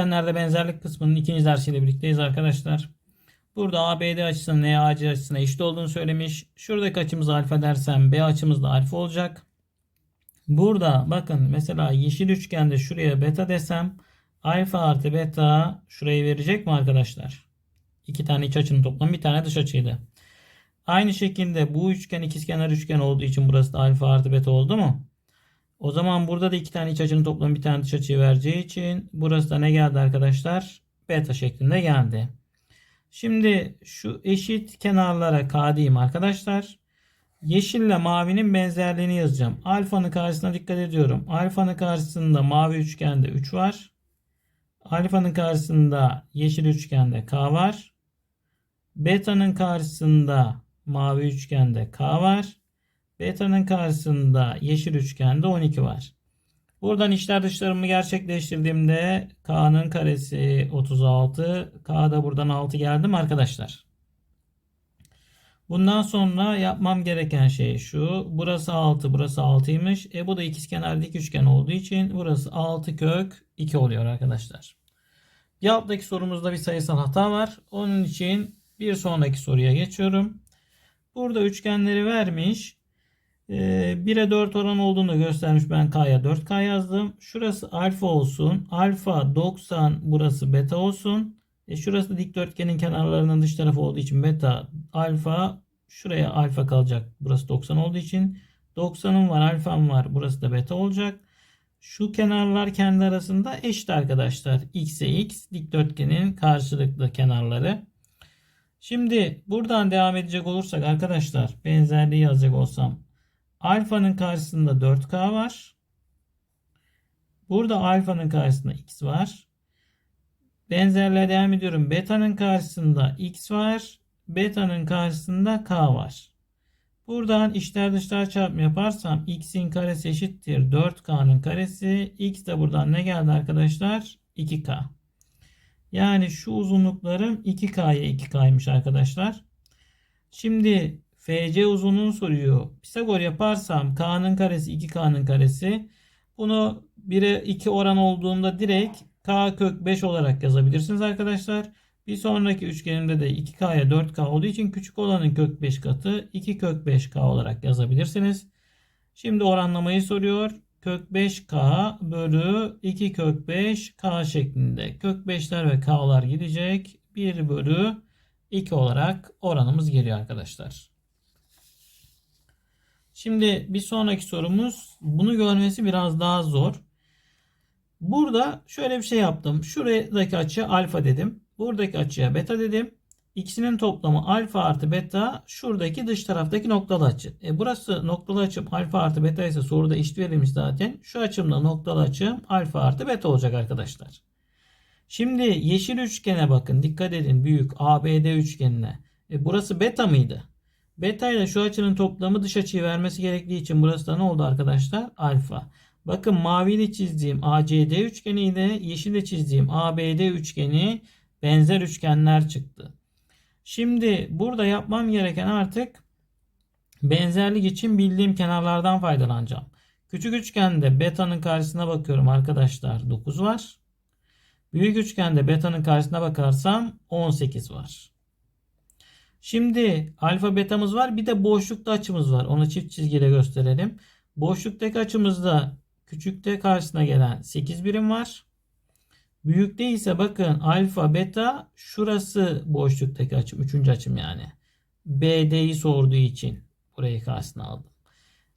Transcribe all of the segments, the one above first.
Üçgenlerde benzerlik kısmının ikinci dersiyle birlikteyiz arkadaşlar. Burada ABD açısının EAC açısına eşit olduğunu söylemiş. Şuradaki açımız alfa dersem B açımız da alfa olacak. Burada bakın mesela yeşil üçgende şuraya beta desem alfa artı beta şurayı verecek mi arkadaşlar? İki tane iç açının toplamı bir tane dış açıydı. Aynı şekilde bu üçgen ikizkenar üçgen olduğu için burası da alfa artı beta oldu mu? O zaman burada da iki tane iç açının toplamı bir tane dış açıyı vereceği için burası da ne geldi arkadaşlar? Beta şeklinde geldi. Şimdi şu eşit kenarlara K diyeyim arkadaşlar. Yeşille mavinin benzerliğini yazacağım. Alfanın karşısına dikkat ediyorum. Alfanın karşısında mavi üçgende 3 var. Alfanın karşısında yeşil üçgende K var. Beta'nın karşısında mavi üçgende K var. Beta'nın karşısında yeşil üçgende 12 var. Buradan içler dışlarımı gerçekleştirdiğimde K'nın karesi 36. K da buradan 6 geldi mi arkadaşlar? Bundan sonra yapmam gereken şey şu. Burası 6, burası 6'ymış. E bu da ikizkenar dik üçgen olduğu için burası 6 kök 2 oluyor arkadaşlar. Bir sorumuzda bir sayısal hata var. Onun için bir sonraki soruya geçiyorum. Burada üçgenleri vermiş. 1'e 4 oran olduğunu göstermiş. Ben K'ya 4K yazdım. Şurası alfa olsun. Alfa 90 burası beta olsun. E şurası dikdörtgenin kenarlarının dış tarafı olduğu için beta alfa şuraya alfa kalacak. Burası 90 olduğu için 90'ım var alfam var. Burası da beta olacak. Şu kenarlar kendi arasında eşit arkadaşlar. X'e X dikdörtgenin karşılıklı kenarları. Şimdi buradan devam edecek olursak arkadaşlar benzerliği yazacak olsam alfanın karşısında 4K var. Burada alfanın karşısında X var. Benzerliğe devam ediyorum. Beta'nın karşısında X var. Beta'nın karşısında K var. Buradan içler dışlar çarpımı yaparsam X'in karesi eşittir 4K'nın karesi. X de buradan ne geldi arkadaşlar? 2K. Yani şu uzunluklarım 2K'ya 2K'ymış arkadaşlar. Şimdi FC uzunluğunu soruyor. Pisagor yaparsam K'nın karesi 2K'nın karesi. Bunu 1'e 2 oran olduğunda direkt K kök 5 olarak yazabilirsiniz arkadaşlar. Bir sonraki üçgenimde de 2K'ya 4K olduğu için küçük olanın kök 5 katı 2 kök 5K olarak yazabilirsiniz. Şimdi oranlamayı soruyor. Kök 5K bölü 2 kök 5K şeklinde. Kök 5'ler ve K'lar gidecek. 1 bölü 2 olarak oranımız geliyor arkadaşlar. Şimdi bir sonraki sorumuz bunu görmesi biraz daha zor. Burada şöyle bir şey yaptım. Şuradaki açı alfa dedim. Buradaki açıya beta dedim. İkisinin toplamı alfa artı beta şuradaki dış taraftaki noktalı açı. E burası noktalı açım alfa artı beta ise soruda eşit verilmiş zaten. Şu açımda noktalı açım alfa artı beta olacak arkadaşlar. Şimdi yeşil üçgene bakın. Dikkat edin büyük ABD üçgenine. E burası beta mıydı? Beta ile şu açının toplamı dış açıyı vermesi gerektiği için burası da ne oldu arkadaşlar? Alfa. Bakın mavi ile çizdiğim ACD üçgeni ile yeşil ile çizdiğim ABD üçgeni benzer üçgenler çıktı. Şimdi burada yapmam gereken artık benzerlik için bildiğim kenarlardan faydalanacağım. Küçük üçgende beta'nın karşısına bakıyorum arkadaşlar 9 var. Büyük üçgende beta'nın karşısına bakarsam 18 var. Şimdi alfa betamız var. Bir de boşlukta açımız var. Onu çift çizgiyle gösterelim. Boşluktaki açımızda küçükte karşısına gelen 8 birim var. Büyükte ise bakın alfa beta şurası boşluktaki açım. Üçüncü açım yani. BD'yi sorduğu için burayı karşısına aldım.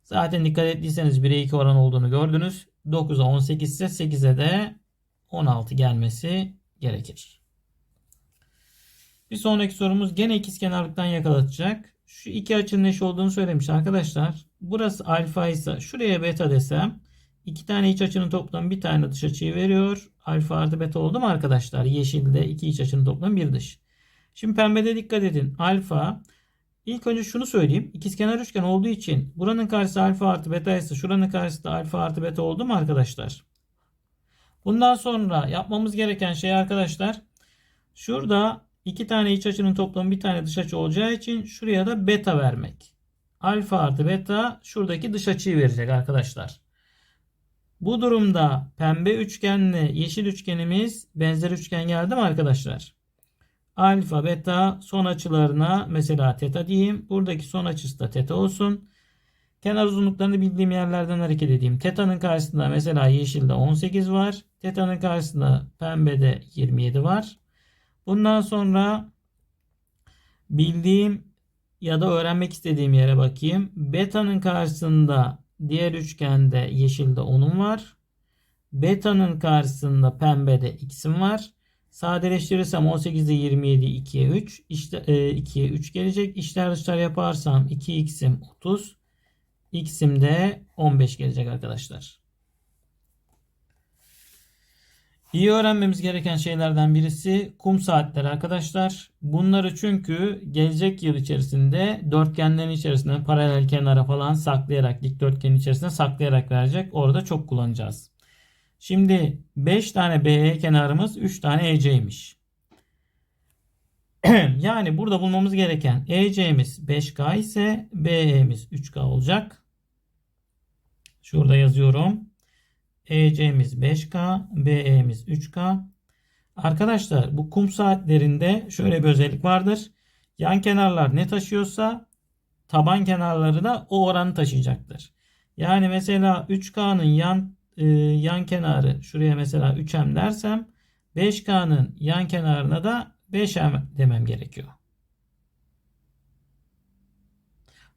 Zaten dikkat ettiyseniz 1'e 2 oran olduğunu gördünüz. 9'a 18 ise 8'e de 16 gelmesi gerekir. Bir sonraki sorumuz gene ikizkenarlıktan yakalatacak. Şu iki açının eş olduğunu söylemiş arkadaşlar. Burası alfa ise şuraya beta desem iki tane iç açının toplamı bir tane dış açıyı veriyor. Alfa artı beta oldu mu arkadaşlar? Yeşilde iki iç açının toplamı bir dış. Şimdi pembede dikkat edin. Alfa İlk önce şunu söyleyeyim. İkizkenar üçgen olduğu için buranın karşısı alfa artı beta ise şuranın karşısı da alfa artı beta oldu mu arkadaşlar? Bundan sonra yapmamız gereken şey arkadaşlar şurada iki tane iç açının toplamı bir tane dış açı olacağı için şuraya da beta vermek. Alfa artı beta şuradaki dış açıyı verecek arkadaşlar. Bu durumda pembe üçgenle yeşil üçgenimiz benzer üçgen geldi mi arkadaşlar? Alfa, beta son açılarına mesela teta diyeyim. Buradaki son açısı da teta olsun. Kenar uzunluklarını bildiğim yerlerden hareket edeyim. Teta'nın karşısında mesela yeşilde 18 var. Teta'nın karşısında pembede 27 var. Bundan sonra bildiğim ya da öğrenmek istediğim yere bakayım. Beta'nın karşısında diğer üçgende yeşilde 10'um var. Beta'nın karşısında pembede x'im var. Sadeleştirirsem 18'de 27 2'ye 3. İşte, e, 2'ye 3 gelecek. İşler dışlar yaparsam 2x'im 30. X'im de 15 gelecek arkadaşlar. İyi öğrenmemiz gereken şeylerden birisi kum saatleri arkadaşlar. Bunları çünkü gelecek yıl içerisinde dörtgenlerin içerisinde paralel kenara falan saklayarak dikdörtgenin içerisinde saklayarak verecek. Orada çok kullanacağız. Şimdi 5 tane BE kenarımız 3 tane EC'ymiş. yani burada bulmamız gereken EC'miz 5K ise BE'miz 3K olacak. Şurada yazıyorum. EC'miz 5K, BE'miz 3K. Arkadaşlar bu kum saatlerinde şöyle bir özellik vardır. Yan kenarlar ne taşıyorsa taban kenarları da o oranı taşıyacaktır. Yani mesela 3K'nın yan e, yan kenarı şuraya mesela 3M dersem 5K'nın yan kenarına da 5M demem gerekiyor.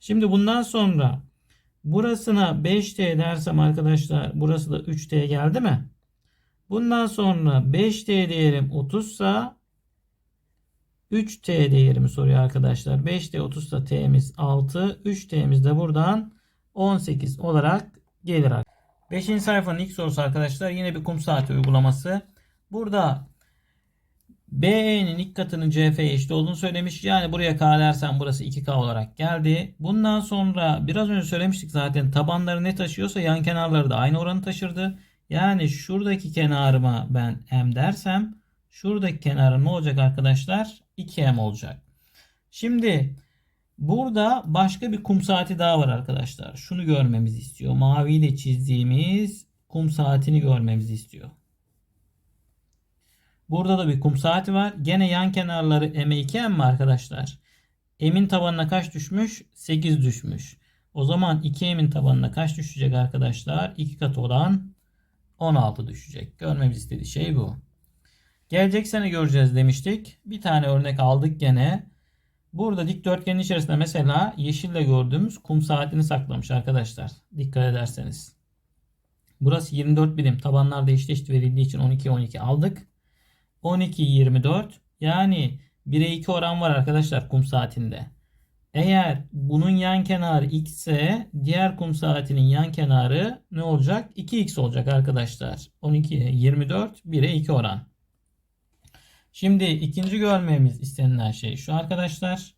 Şimdi bundan sonra burasına 5T dersem arkadaşlar burası da 3T geldi mi? Bundan sonra 5T değerim 30 sa 3T değerimi soruyor arkadaşlar. 5T 30 sa T'miz 6. 3T'miz de buradan 18 olarak gelir. 5. sayfanın ilk sorusu arkadaşlar yine bir kum saati uygulaması. Burada BE'nin ilk katının CF'ye eşit olduğunu söylemiş. Yani buraya K dersen burası 2K olarak geldi. Bundan sonra biraz önce söylemiştik zaten tabanları ne taşıyorsa yan kenarları da aynı oranı taşırdı. Yani şuradaki kenarıma ben M dersem şuradaki kenarım ne olacak arkadaşlar? 2M olacak. Şimdi burada başka bir kum saati daha var arkadaşlar. Şunu görmemizi istiyor. Maviyle çizdiğimiz kum saatini görmemizi istiyor. Burada da bir kum saati var. Gene yan kenarları M'e 2M mi arkadaşlar? M'in tabanına kaç düşmüş? 8 düşmüş. O zaman 2M'in tabanına kaç düşecek arkadaşlar? 2 kat olan 16 düşecek. Görmemiz istediği şey bu. Gelecek sene göreceğiz demiştik. Bir tane örnek aldık gene. Burada dikdörtgenin içerisinde mesela yeşille gördüğümüz kum saatini saklamış arkadaşlar. Dikkat ederseniz. Burası 24 birim. Tabanlar da eşit eşit verildiği için 12 12 aldık. 12 24 yani 1'e 2 oran var arkadaşlar kum saatinde. Eğer bunun yan kenarı x ise diğer kum saatinin yan kenarı ne olacak? 2x olacak arkadaşlar. 12 24 1'e 2 oran. Şimdi ikinci görmemiz istenilen şey şu arkadaşlar.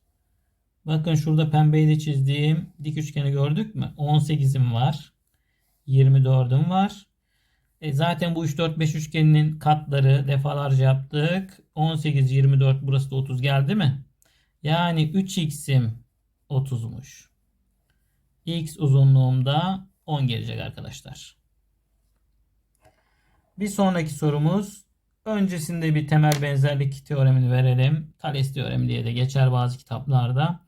Bakın şurada pembeyle çizdiğim dik üçgeni gördük mü? 18'im var. 24'üm var. E zaten bu 3 4 5 üçgeninin katları defalarca yaptık. 18 24 burası da 30 geldi mi? Yani 3x'im 30'muş. X uzunluğumda 10 gelecek arkadaşlar. Bir sonraki sorumuz öncesinde bir temel benzerlik teoremini verelim. Thales teoremi diye de geçer bazı kitaplarda.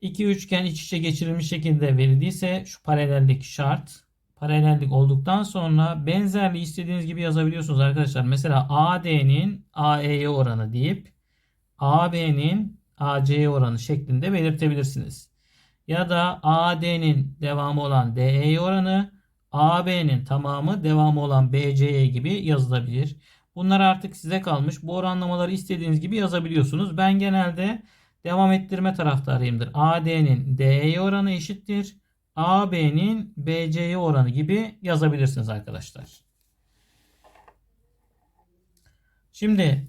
İki üçgen iç içe geçirilmiş şekilde verildiyse şu paraleldeki şart paralellik olduktan sonra benzerliği istediğiniz gibi yazabiliyorsunuz arkadaşlar. Mesela AD'nin AE'ye oranı deyip AB'nin AC'ye oranı şeklinde belirtebilirsiniz. Ya da AD'nin devamı olan DE'ye oranı AB'nin tamamı devamı olan BC'ye gibi yazılabilir. Bunlar artık size kalmış. Bu oranlamaları istediğiniz gibi yazabiliyorsunuz. Ben genelde devam ettirme taraftarıyımdır. AD'nin DE'ye oranı eşittir. AB'nin BC'ye oranı gibi yazabilirsiniz arkadaşlar. Şimdi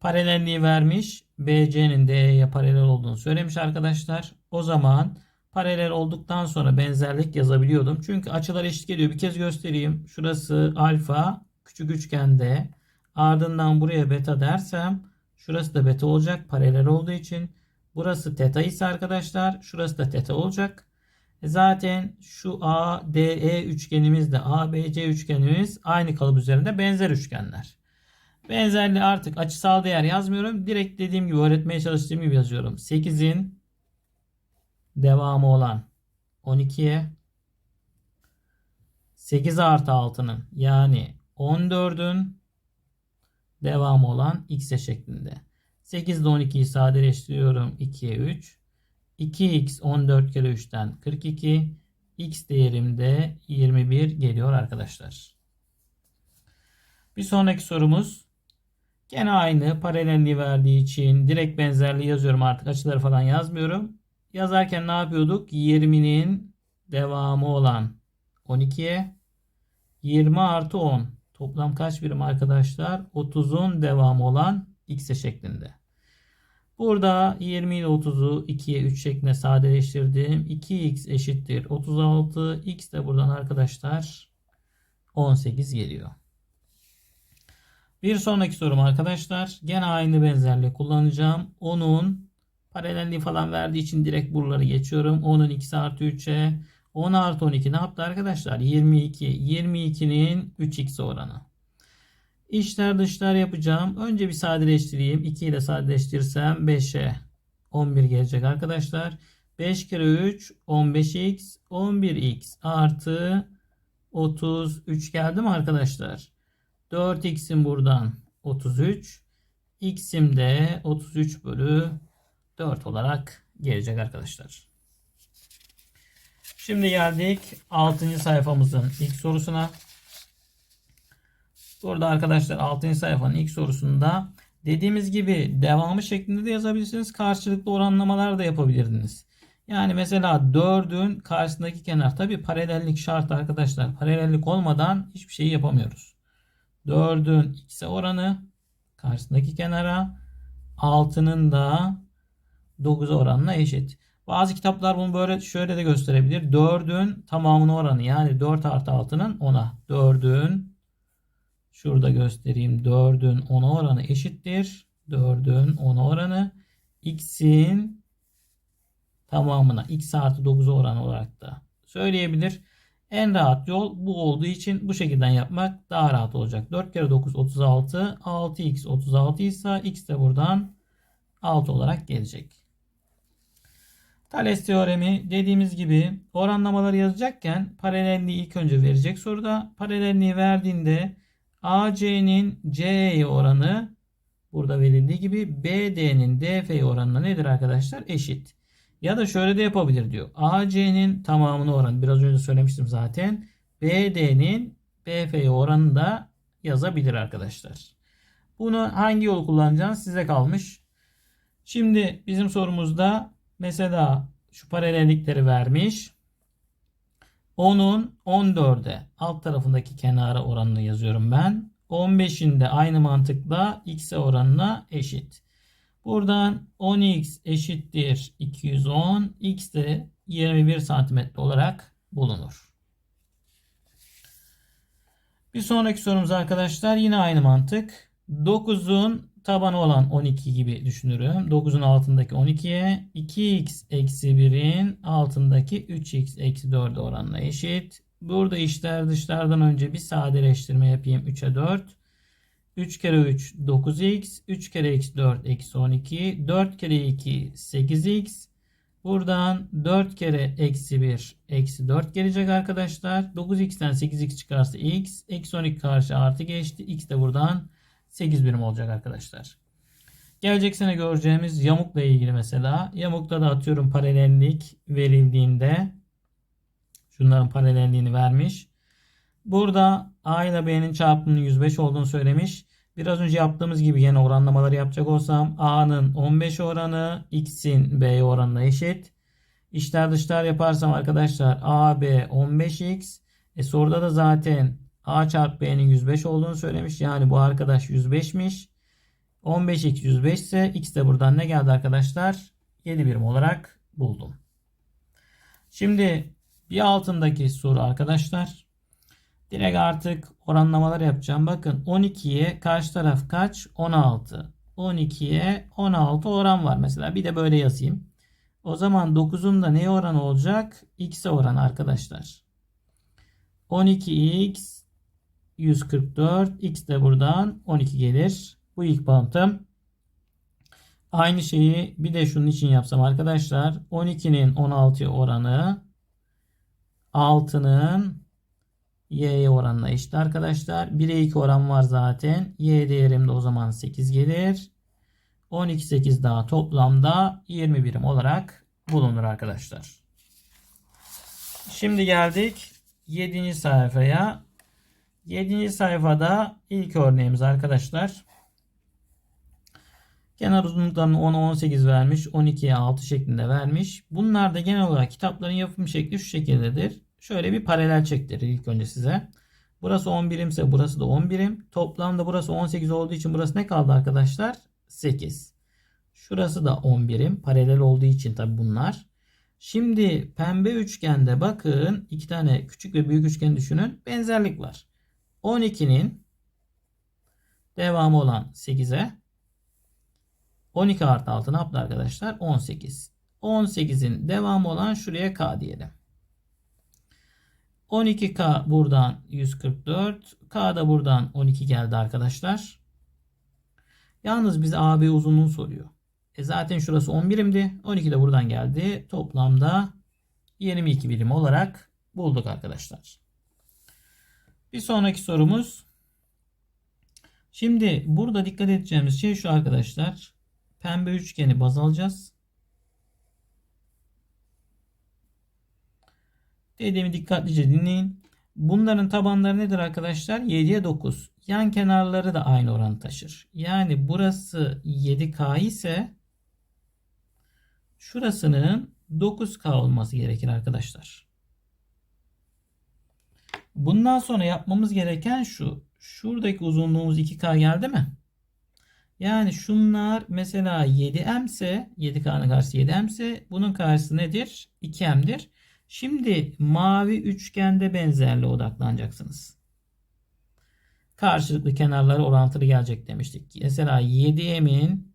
paralelliği vermiş. BC'nin D'ye paralel olduğunu söylemiş arkadaşlar. O zaman paralel olduktan sonra benzerlik yazabiliyordum. Çünkü açılar eşit geliyor. Bir kez göstereyim. Şurası alfa küçük üçgende. Ardından buraya beta dersem şurası da beta olacak paralel olduğu için. Burası teta ise arkadaşlar şurası da teta olacak. E zaten şu ADE üçgenimiz de ABC üçgenimiz aynı kalıp üzerinde benzer üçgenler. Benzerliği artık açısal değer yazmıyorum. Direkt dediğim gibi öğretmeye çalıştığım gibi yazıyorum. 8'in devamı olan 12'ye 8 artı 6'nın yani 14'ün devamı olan x'e şeklinde. 8 ile 12'yi sadeleştiriyorum. 2'ye 3. 2x 14 kere 3'ten 42. x değerim de 21 geliyor arkadaşlar. Bir sonraki sorumuz. Gene aynı paralelliği verdiği için direkt benzerliği yazıyorum artık açıları falan yazmıyorum. Yazarken ne yapıyorduk? 20'nin devamı olan 12'ye 20 artı 10 toplam kaç birim arkadaşlar? 30'un devamı olan x'e şeklinde. Burada 20 ile 30'u 2'ye 3 şeklinde sadeleştirdim. 2x eşittir 36. x de buradan arkadaşlar 18 geliyor. Bir sonraki sorum arkadaşlar. Gene aynı benzerliği kullanacağım. Onun paralelliği falan verdiği için direkt buraları geçiyorum. 10'un x'i artı 3'e 10 artı 12 ne yaptı arkadaşlar? 22. 22'nin 3x oranı. İçler dışlar yapacağım. Önce bir sadeleştireyim. 2 ile sadeleştirsem 5'e 11 gelecek arkadaşlar. 5 kere 3 15x 11x artı 33 geldi mi arkadaşlar? 4x'im buradan 33. x'im de 33 bölü 4 olarak gelecek arkadaşlar. Şimdi geldik 6. sayfamızın ilk sorusuna. Burada arkadaşlar 6. sayfanın ilk sorusunda dediğimiz gibi devamı şeklinde de yazabilirsiniz. Karşılıklı oranlamalar da yapabilirdiniz. Yani mesela 4'ün karşısındaki kenar tabi paralellik şart arkadaşlar. Paralellik olmadan hiçbir şey yapamıyoruz. 4'ün x'e oranı karşısındaki kenara 6'nın da 9'a oranına eşit. Bazı kitaplar bunu böyle şöyle de gösterebilir. 4'ün tamamına oranı yani 4 artı 6'nın 10'a. 4'ün şurada göstereyim. 4'ün 10'a oranı eşittir. 4'ün 10'a oranı x'in tamamına x artı 9'a oranı olarak da söyleyebilir. En rahat yol bu olduğu için bu şekilde yapmak daha rahat olacak. 4 kere 9 36. 6x 36 ise x de buradan 6 olarak gelecek. Thales teoremi dediğimiz gibi oranlamaları yazacakken paralelliği ilk önce verecek soruda. Paralelliği verdiğinde AC'nin CE'ye oranı burada verildiği gibi BD'nin DF'ye oranına nedir arkadaşlar? Eşit. Ya da şöyle de yapabilir diyor. AC'nin tamamına oranı biraz önce söylemiştim zaten. BD'nin BF'ye oranını da yazabilir arkadaşlar. Bunu hangi yolu kullanacağınız size kalmış. Şimdi bizim sorumuzda mesela şu paralellikleri vermiş. 10'un 14'e alt tarafındaki kenara oranını yazıyorum ben. 15'in de aynı mantıkla x'e oranına eşit. Buradan 10x eşittir 210. X de 21 santimetre olarak bulunur. Bir sonraki sorumuz arkadaşlar yine aynı mantık. 9'un tabanı olan 12 gibi düşünürüm. 9'un altındaki 12'ye 2x eksi 1'in altındaki 3x eksi 4 oranına eşit. Burada işler dışlardan önce bir sadeleştirme yapayım. 3'e 4. 3 kere 3 9x. 3 kere x 4 eksi 12. 4 kere 2 8x. Buradan 4 kere eksi 1 eksi 4 gelecek arkadaşlar. 9x'ten 8x çıkarsa x. Eksi 12 karşı artı geçti. x de buradan 8 birim olacak arkadaşlar. Gelecek sene göreceğimiz yamukla ilgili mesela. Yamukta da atıyorum paralellik verildiğinde şunların paralelliğini vermiş. Burada A ile B'nin çarpımının 105 olduğunu söylemiş. Biraz önce yaptığımız gibi yine oranlamaları yapacak olsam A'nın 15 oranı X'in B oranına eşit. İşler dışlar yaparsam arkadaşlar A, B 15X. E soruda da zaten A çarpı B'nin 105 olduğunu söylemiş. Yani bu arkadaş 105'miş. 15x 105 ise x de buradan ne geldi arkadaşlar? 7 birim olarak buldum. Şimdi bir altındaki soru arkadaşlar. Direkt artık oranlamalar yapacağım. Bakın 12'ye karşı taraf kaç? 16. 12'ye 16 oran var. Mesela bir de böyle yazayım. O zaman 9'un da neye oranı olacak? X'e oranı arkadaşlar. 12x 144. X de buradan 12 gelir. Bu ilk bağıntım. Aynı şeyi bir de şunun için yapsam arkadaşlar. 12'nin 16'ya oranı 6'nın y'ye oranına eşit arkadaşlar. 1'e 2 oran var zaten. Y değerim de o zaman 8 gelir. 12 8 daha toplamda 20 birim olarak bulunur arkadaşlar. Şimdi geldik 7. sayfaya. 7. sayfada ilk örneğimiz arkadaşlar. Kenar uzunluklarını 10'a 18 vermiş. 12'ye 6 şeklinde vermiş. Bunlar da genel olarak kitapların yapım şekli şu şekildedir. Şöyle bir paralel çektirir ilk önce size. Burası 10 birimse burası da 10 birim. Toplamda burası 18 olduğu için burası ne kaldı arkadaşlar? 8. Şurası da 10 birim. Paralel olduğu için tabi bunlar. Şimdi pembe üçgende bakın iki tane küçük ve büyük üçgen düşünün. Benzerlik var. 12'nin devamı olan 8'e 12 artı 6 ne yaptı arkadaşlar? 18. 18'in devamı olan şuraya k diyelim. 12k buradan 144. K da buradan 12 geldi arkadaşlar. Yalnız bize AB uzunluğunu soruyor. E zaten şurası 10 birimdi. 12 de buradan geldi. Toplamda 22 birim olarak bulduk arkadaşlar. Bir sonraki sorumuz. Şimdi burada dikkat edeceğimiz şey şu arkadaşlar. Pembe üçgeni baz alacağız. Dediğimi dikkatlice dinleyin. Bunların tabanları nedir arkadaşlar? 7'ye 9. Yan kenarları da aynı oranı taşır. Yani burası 7K ise şurasının 9K olması gerekir arkadaşlar. Bundan sonra yapmamız gereken şu. Şuradaki uzunluğumuz 2K geldi mi? Yani şunlar mesela 7M ise 7K'nın karşısı 7M ise bunun karşısı nedir? 2M'dir. Şimdi mavi üçgende benzerliğe odaklanacaksınız. Karşılıklı kenarları orantılı gelecek demiştik. Mesela 7M'in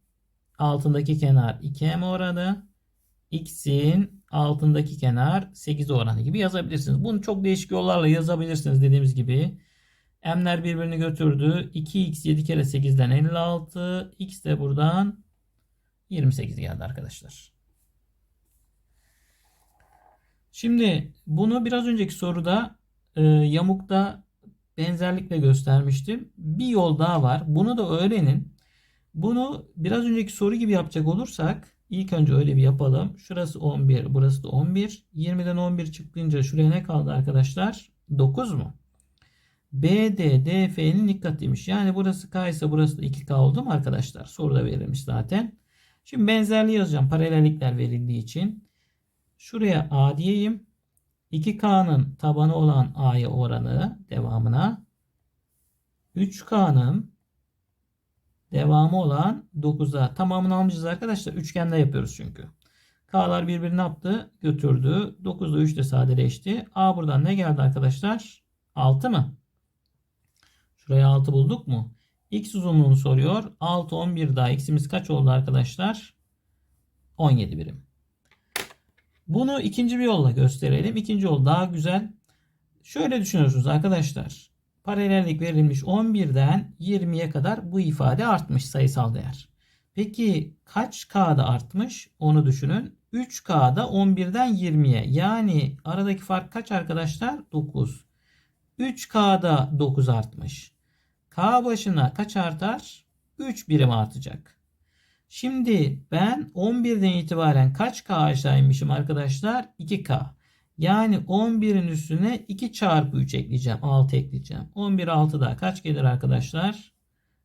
altındaki kenar 2M oranı. X'in altındaki kenar 8 oranı gibi yazabilirsiniz. Bunu çok değişik yollarla yazabilirsiniz dediğimiz gibi. M'ler birbirini götürdü. 2x 7 kere 8'den 56. X de buradan 28 geldi arkadaşlar. Şimdi bunu biraz önceki soruda e, yamukta benzerlikle göstermiştim. Bir yol daha var. Bunu da öğrenin. Bunu biraz önceki soru gibi yapacak olursak ilk önce öyle bir yapalım. Şurası 11, burası da 11. 20'den 11 çıktığınca şuraya ne kaldı arkadaşlar? 9 mu? BD DF'nin dikkatiymiş. Yani burası K ise burası da 2K oldu mu arkadaşlar? Soruda verilmiş zaten. Şimdi benzerliği yazacağım. Paralellikler verildiği için. Şuraya A diyeyim. 2K'nın tabanı olan A'ya oranı devamına 3K'nın devamı olan 9'a tamamını almışız arkadaşlar. Üçgende yapıyoruz çünkü. K'lar birbirini yaptı? Götürdü. 9 ile 3 de sadeleşti. A buradan ne geldi arkadaşlar? 6 mı? Şuraya 6 bulduk mu? X uzunluğunu soruyor. 6, 11 daha. X'imiz kaç oldu arkadaşlar? 17 birim. Bunu ikinci bir yolla gösterelim. İkinci yol daha güzel. Şöyle düşünüyorsunuz arkadaşlar. Paralellik verilmiş 11'den 20'ye kadar bu ifade artmış sayısal değer. Peki kaç K'da artmış? Onu düşünün. 3K'da 11'den 20'ye. Yani aradaki fark kaç arkadaşlar? 9. 3K'da 9 artmış. K başına kaç artar? 3 birim artacak. Şimdi ben 11'den itibaren kaç K aşağı inmişim arkadaşlar? 2K. Yani 11'in üstüne 2 çarpı 3 ekleyeceğim. 6 ekleyeceğim. 11 6 daha kaç gelir arkadaşlar?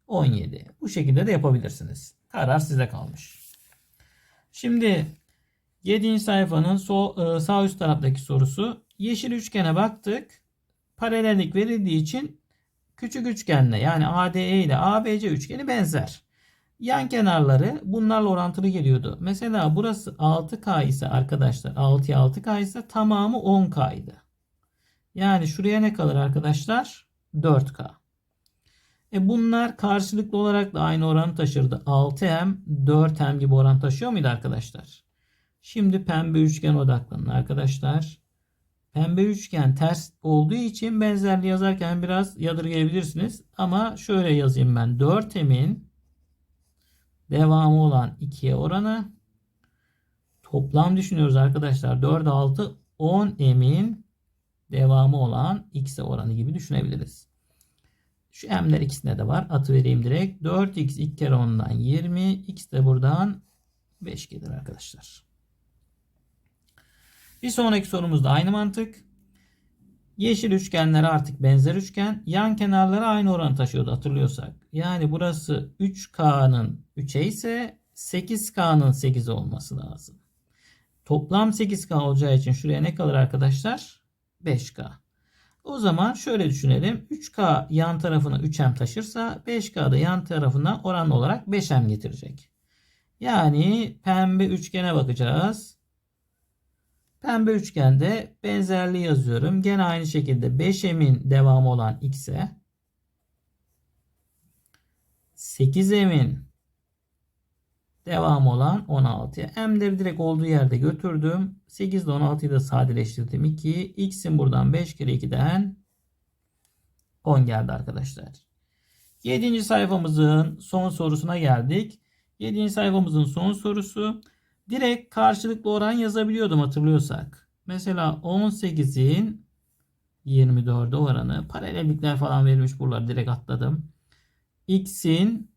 17. Bu şekilde de yapabilirsiniz. Karar size kalmış. Şimdi 7. sayfanın sol, e, sağ üst taraftaki sorusu. Yeşil üçgene baktık. Paralellik verildiği için küçük üçgenle yani ADE ile ABC üçgeni benzer. Yan kenarları bunlarla orantılı geliyordu. Mesela burası 6K ise arkadaşlar 6'ya 6K ise tamamı 10K idi. Yani şuraya ne kalır arkadaşlar? 4K. E bunlar karşılıklı olarak da aynı oranı taşırdı. 6M 4M gibi oran taşıyor muydu arkadaşlar? Şimdi pembe üçgen odaklanın arkadaşlar. Pembe üçgen ters olduğu için benzerliği yazarken biraz yadırgayabilirsiniz. Ama şöyle yazayım ben. 4m'in devamı olan 2'ye oranı toplam düşünüyoruz arkadaşlar. 4 6 10m'in devamı olan x'e oranı gibi düşünebiliriz. Şu m'ler ikisinde de var. Atı vereyim direkt. 4x 2 kere 10'dan 20. x de buradan 5 gelir arkadaşlar. Bir sonraki sorumuzda aynı mantık. Yeşil üçgenler artık benzer üçgen. Yan kenarları aynı oranı taşıyordu hatırlıyorsak. Yani burası 3K'nın 3'e ise 8K'nın 8 olması lazım. Toplam 8K olacağı için şuraya ne kalır arkadaşlar? 5K. O zaman şöyle düşünelim. 3K yan tarafına 3M taşırsa 5K da yan tarafına oranlı olarak 5M getirecek. Yani pembe üçgene bakacağız. Pembe üçgende benzerliği yazıyorum. Gene aynı şekilde 5M'in devamı olan X'e 8M'in devamı olan 16'ya. M'leri direkt olduğu yerde götürdüm. 8 ile 16'yı da sadeleştirdim. 2. X'in buradan 5 kere 2'den 10 geldi arkadaşlar. 7. sayfamızın son sorusuna geldik. 7. sayfamızın son sorusu. Direkt karşılıklı oran yazabiliyordum hatırlıyorsak. Mesela 18'in 24'e oranı. Paralellikler falan verilmiş buraları direkt atladım. X'in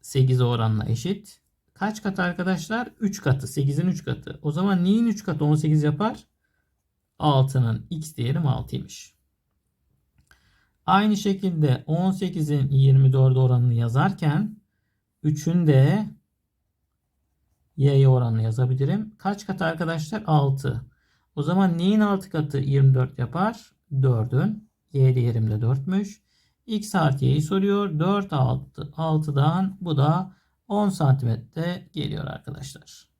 8 oranla eşit. Kaç katı arkadaşlar? 3 katı. 8'in 3 katı. O zaman neyin 3 katı 18 yapar? 6'nın x değerim 6'ymış. Aynı şekilde 18'in 24 oranını yazarken 3'ün de y'ye oranını yazabilirim. Kaç katı arkadaşlar? 6. O zaman neyin 6 katı 24 yapar? 4'ün. Y değerim de 4'müş. X artı y'yi soruyor. 4 6, 6'dan bu da 10 santimetre geliyor arkadaşlar.